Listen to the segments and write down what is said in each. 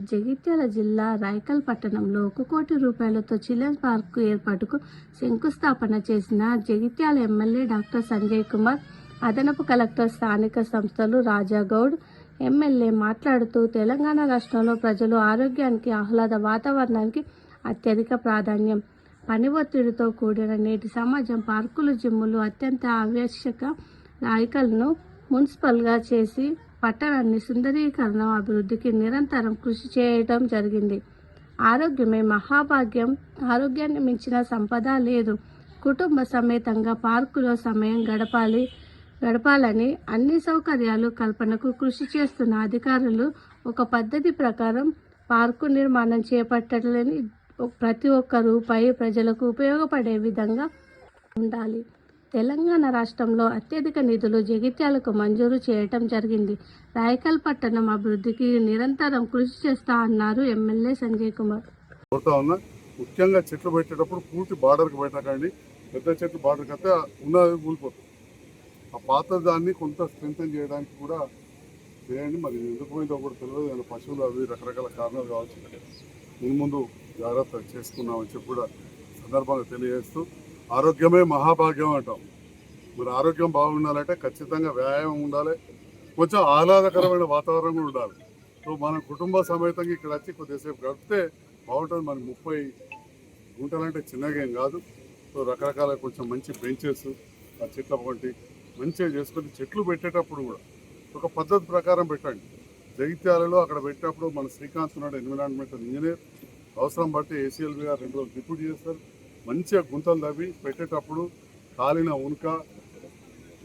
జగిత్యాల జిల్లా రాయకల్ పట్టణంలో ఒక కోటి రూపాయలతో చిల్డ్రన్స్ పార్క్ ఏర్పాటుకు శంకుస్థాపన చేసిన జగిత్యాల ఎమ్మెల్యే డాక్టర్ సంజయ్ కుమార్ అదనపు కలెక్టర్ స్థానిక సంస్థలు రాజాగౌడ్ ఎమ్మెల్యే మాట్లాడుతూ తెలంగాణ రాష్ట్రంలో ప్రజలు ఆరోగ్యానికి ఆహ్లాద వాతావరణానికి అత్యధిక ప్రాధాన్యం. పని ఒత్తిడితో కూడిన నేటి సమాజం పార్కులు జిమ్ములు అత్యంత ఆవశ్యక రాయకల్ను మున్సిపల్గా చేసి పట్టణాన్ని సుందరీకరణం అభివృద్ధికి నిరంతరం కృషి చేయడం జరిగింది. ఆరోగ్యమే మహాభాగ్యం. ఆరోగ్యాన్ని మించిన సంపద లేదు. కుటుంబ సమేతంగా పార్కులో సమయం గడపాలి గడపాలని అన్ని సౌకర్యాలు కల్పనకు కృషి చేస్తున్న అధికారులు ఒక పద్ధతి ప్రకారం పార్కు నిర్మాణం చేపట్టలేని ప్రతి ఒక్క రూపాయి ప్రజలకు ఉపయోగపడే విధంగా ఉండాలి. తెలంగాణ రాష్ట్రంలో అత్యధిక నిధులు జగిత్యాలకు మంజూరు చేయటం జరిగింది. రాయకల్ పట్టణం అభివృద్ధికి నిరంతరం కృషి చేస్తా అన్నారు ఎమ్మెల్యే సంజయ్ కుమార్. కోరుతా ఉన్నా ముఖ్యంగా చెట్లు పెట్టేటప్పుడు పూర్తి బార్డర్కి పెట్టకండి పెద్ద చెట్లు బార్డర్కి అయితే ఉన్నది కూలిపోతుంది ఆ పాత దాన్ని కొంత స్ట్రెంథన్ చేయడానికి కూడా చేయండి. మరి ఎందుకు పోయిందో కూడా తెలియదు. ఏమైనా పశువులు అవి రకరకాల కారణాలు కావచ్చు. ముందు ముందు జాగ్రత్త చేసుకున్నామని చెప్పి కూడా సందర్భంగా తెలియజేస్తూ ఆరోగ్యమే మహాభాగ్యం అంటాం. మరి ఆరోగ్యం బాగుండాలంటే ఖచ్చితంగా వ్యాయామం ఉండాలి. కొంచెం ఆహ్లాదకరమైన వాతావరణం కూడా ఉండాలి. సో మన కుటుంబ సమేతంగా ఇక్కడ వచ్చి కొద్దిసేపు గడిపితే బాగుంటుంది. మనకి ముప్పై గుంటలంటే చిన్నగా ఏం కాదు. సో రకరకాల కొంచెం మంచి బెంచెస్ ఆ చెట్ల వంటి మంచిగా చేసుకొని చెట్లు పెట్టేటప్పుడు కూడా ఒక పద్ధతి ప్రకారం పెట్టండి. జగిత్యాలలో అక్కడ పెట్టినప్పుడు మన శ్రీకాంత్ ఉన్నాడు ఎన్విరాన్మెంటల్ ఇంజనీర్. అవసరం బట్టి ఏసీఎల్బీ గారు రెండు రోజులు డిప్యూటీ చేస్తారు. మంచిగా గుంతలు తవ్వి పెట్టేటప్పుడు కాలిన ఉనుక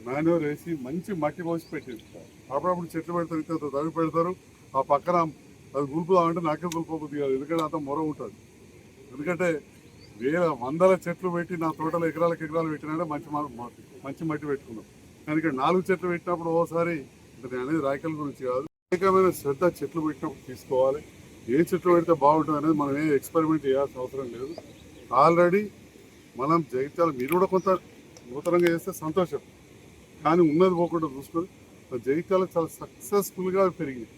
మాన్యూర్ వేసి మంచి మట్టి పోసి పెట్టింది. అప్పుడప్పుడు చెట్లు పెడతారు ఇంత తవ్వి పెడతారు. ఆ పక్కన అది గుల్పుదామంటే నాకే గుల్పోతుంది కాదు. ఎందుకంటే అంత మొర ఉంటుంది. ఎందుకంటే వేల వందల చెట్లు పెట్టి నా తోటలో ఎకరాలకు ఎకరాలు పెట్టినంటే మంచి మంచి మట్టి పెట్టుకున్నాం. కానీ ఇక్కడ నాలుగు చెట్లు పెట్టినప్పుడు ఓసారి ఇక్కడ నేను అనేది రాయకల గురించి కాదు. అనేకమైన శ్రద్ధ చెట్లు పెట్టినప్పుడు తీసుకోవాలి. ఏ చెట్లు పెడితే బాగుంటుంది అనేది మనం ఏ ఎక్స్పెరిమెంట్ చేయాల్సిన అవసరం లేదు. ఆల్రెడీ మనం జగిత్యాల మీరు కూడా కొంత నూతనంగా చేస్తే సంతోషం. కానీ ఉన్నది పోకుండా చూసుకొని మన జగిత్యాల చాలా సక్సెస్ఫుల్గా పెరిగింది.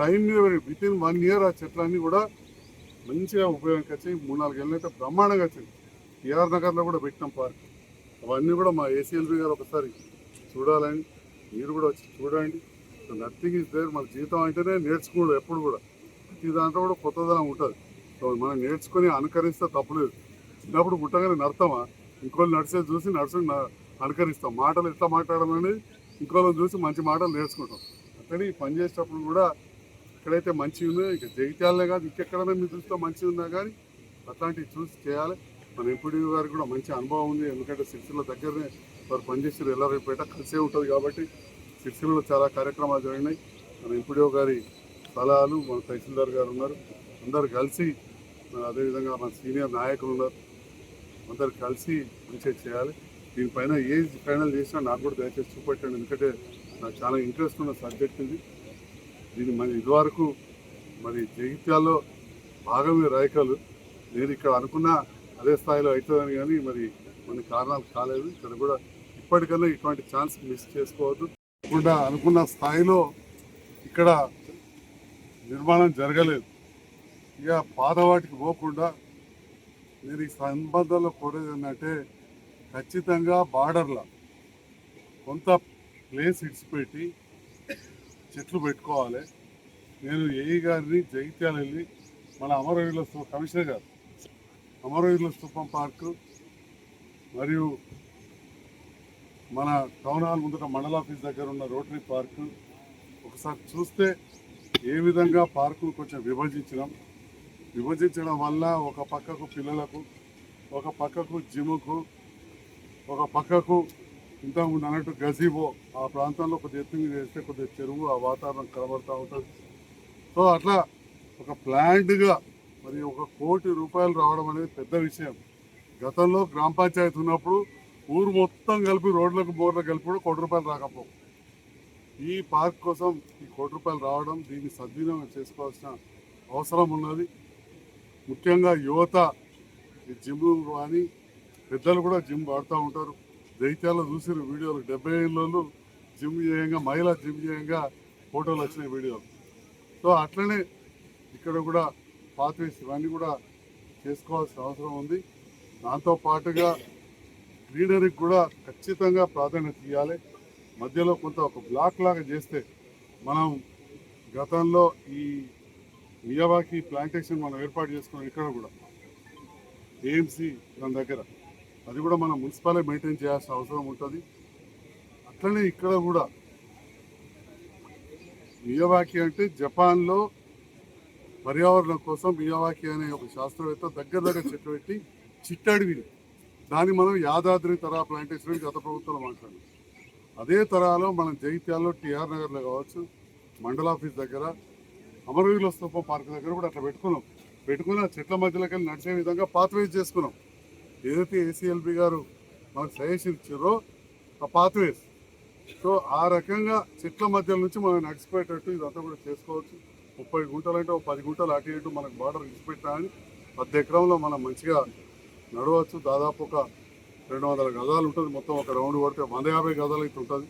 టైం మీద విత్ ఇన్ వన్ ఇయర్ ఆ చెట్లన్నీ కూడా మంచిగా ఉపయోగానికి వచ్చి మూడు నాలుగు ఏళ్ళైతే అయితే బ్రహ్మాండంగా వచ్చింది టిఆర్ నగర్లో కూడా పెట్టినాం పార్క్ అవన్నీ కూడా మా ఏసీఎల్బీ గారు ఒకసారి చూడాలని మీరు కూడా వచ్చి చూడండి. నథింగ్ ఇస్ దేర్ మన జీవితం అంటేనే నేర్చుకోడు ఎప్పుడు కూడా. ప్రతి దాంట్లో కూడా కొత్తదనం ఉంటుంది. సో మనం నేర్చుకొని అనుకరిస్తే తప్పలేదు చిన్నప్పుడు పుట్టగానే నడతామా? ఇంకోళ్ళు నడిచేది చూసి నడుచు అనుకరిస్తాం. మాటలు ఎట్లా మాట్లాడడం ఇంకోళ్ళని చూసి మంచి మాటలు నేర్చుకుంటాం. అక్కడి పని చేసేటప్పుడు కూడా ఎక్కడైతే మంచి ఉందో ఇక జగిత్యాలనే కాదు ఇంకెక్కడైనా మీ దృష్టిలో మంచి ఉందా కానీ అట్లాంటివి చూసి చేయాలి. మన ఎంపీడీ గారికి కూడా మంచి అనుభవం ఉంది. ఎందుకంటే సిరిసిల్ల దగ్గరనే వారు పనిచేసారు ఎల్లారెడ్డిపేట కలిసే ఉంటుంది కాబట్టి సిరిసిల్లలో చాలా కార్యక్రమాలు జరిగినాయి. మన ఎంపీడీఓ గారి సలహాలు మన తహసీల్దార్ గారు ఉన్నారు. అందరు కలిసి అదేవిధంగా మన సీనియర్ నాయకులు ఉన్నారు. అందరు కలిసి మంచిగా చేయాలి. దీనిపైన ఏజ్ ఫైనల్ చేసినా నాకు కూడా దయచేసి చూపెట్టండి. ఎందుకంటే నాకు చాలా ఇంట్రెస్ట్ ఉన్న సబ్జెక్ట్ ఇది. దీన్ని మరి ఇదివరకు మరి జగిత్యాల్లో భాగమే రాయకాలు. నేను ఇక్కడ అనుకున్న అదే స్థాయిలో అవుతుందని కానీ మరి కొన్ని కారణాలు కాలేదు. ఇక్కడ కూడా ఇప్పటికన్నా ఇటువంటి ఛాన్స్ మిస్ చేసుకోవద్దు. కాకుండా అనుకున్న స్థాయిలో ఇక్కడ నిర్మాణం జరగలేదు. ఇక పాతవాటికి పోకుండా నేను ఈ సంబంధంలో కోరేది ఏంటంటే ఖచ్చితంగా బార్డర్లో కొంత ప్లేస్ ఇడిచిపెట్టి చెట్లు పెట్టుకోవాలి. నేను ఏఈ గారిని జగిత్యాల వెళ్ళి మన అమరవీరుల స్థూపం కమిషనర్ గారు అమరవీరుల స్థూపం పార్కు మరియు మన టౌన్ హాల్ ముందర మండల ఆఫీస్ దగ్గర ఉన్న రోటరీ పార్కు ఒకసారి చూస్తే ఏ విధంగా పార్కును కొంచెం విభజించినాం. విభజించడం వల్ల ఒక పక్కకు పిల్లలకు ఒక పక్కకు జిమ్కు ఒక పక్కకు ఇంతకుముందు అన్నట్టు గజీబో ఆ ప్రాంతంలో కొద్ది ఎత్తు చేస్తే వేస్తే కొద్దిగా చెరువు ఆ వాతావరణం కనబడుతూ ఉంటుంది. సో అట్లా ఒక ప్లాంట్గా మరి ఒక కోటి రూపాయలు రావడం అనేది పెద్ద విషయం. గతంలో గ్రామ పంచాయతీ ఉన్నప్పుడు ఊరు మొత్తం కలిపి రోడ్లకు బోర్లకు కలిపి కూడా కోటి రూపాయలు రాకపోవు. ఈ పార్క్ కోసం ఈ కోటి రూపాయలు రావడం దీన్ని సద్వినియోగం చేసుకోవాల్సిన అవసరం ఉన్నది. ముఖ్యంగా యువత ఈ జిమ్ కానీ పెద్దలు కూడా జిమ్ వాడుతూ ఉంటారు. దైత్యాలు చూసిన వీడియోలు. డెబ్బై ఏళ్ళు జిమ్ చేయంగా మహిళ జిమ్ చేయంగా ఫోటోలు వచ్చినాయి వీడియోలు. సో అట్లనే ఇక్కడ కూడా పాత్వేస్ ఇవన్నీ కూడా చేసుకోవాల్సిన అవసరం ఉంది. దాంతో పాటుగా గ్రీనరీకి కూడా ఖచ్చితంగా ప్రాధాన్యత ఇవ్వాలి మధ్యలో కొంత ఒక బ్లాక్ లాగా చేస్తే మనం గతంలో ఈ మియావాకి ప్లాంటేషన్ మనం ఏర్పాటు చేసుకున్నాం ఇక్కడ కూడా. ఏఎంసీ దాని దగ్గర. అది కూడా మనం మున్సిపాలే మెయింటైన్ చేయాల్సిన అవసరం ఉంటుంది. అట్లనే ఇక్కడ కూడా మియావాకి అంటే జపాన్లో పర్యావరణం కోసం మియావాకి అనే ఒక శాస్త్రవేత్త దగ్గర దగ్గర చెట్టు పెట్టి చిట్టడివిని దాన్ని మనం యాదాద్రి తరా ప్లాంటేషన్ గత ప్రభుత్వంలో మాట్లాడాం. అదే తరాలో మనం జైత్యాల్లో టిఆర్ నగర్లో కావచ్చు మండల ఆఫీస్ దగ్గర అమరవీరుల స్తూపం పార్క్ దగ్గర కూడా అట్లా పెట్టుకున్నాం. పెట్టుకుని ఆ చెట్ల మధ్యలోకి వెళ్ళి నడిచే విధంగా పాత్వేజ్ చేసుకున్నాం. ఏదైతే ఏసీఎల్బి గారు మనకు సజెషన్ ఇచ్చారో ఆ పాత్వేస్ సో ఆ రకంగా చెట్ల మధ్యలో నుంచి మనం నడిచిపోయేటట్టు ఇదంతా కూడా చేసుకోవచ్చు. ముప్పై గుంటలు అంటే ఒక పది గుంటలు అటు ఇటు మనకు బార్డర్ ఇచ్చిపెట్టినా పది ఎకరంలో మనం మంచిగా నడవచ్చు. దాదాపు ఒక రెండు వందల గజాలు ఉంటుంది. మొత్తం ఒక రౌండ్ కొడితే వంద యాభై గజాలు అయితే ఉంటుంది.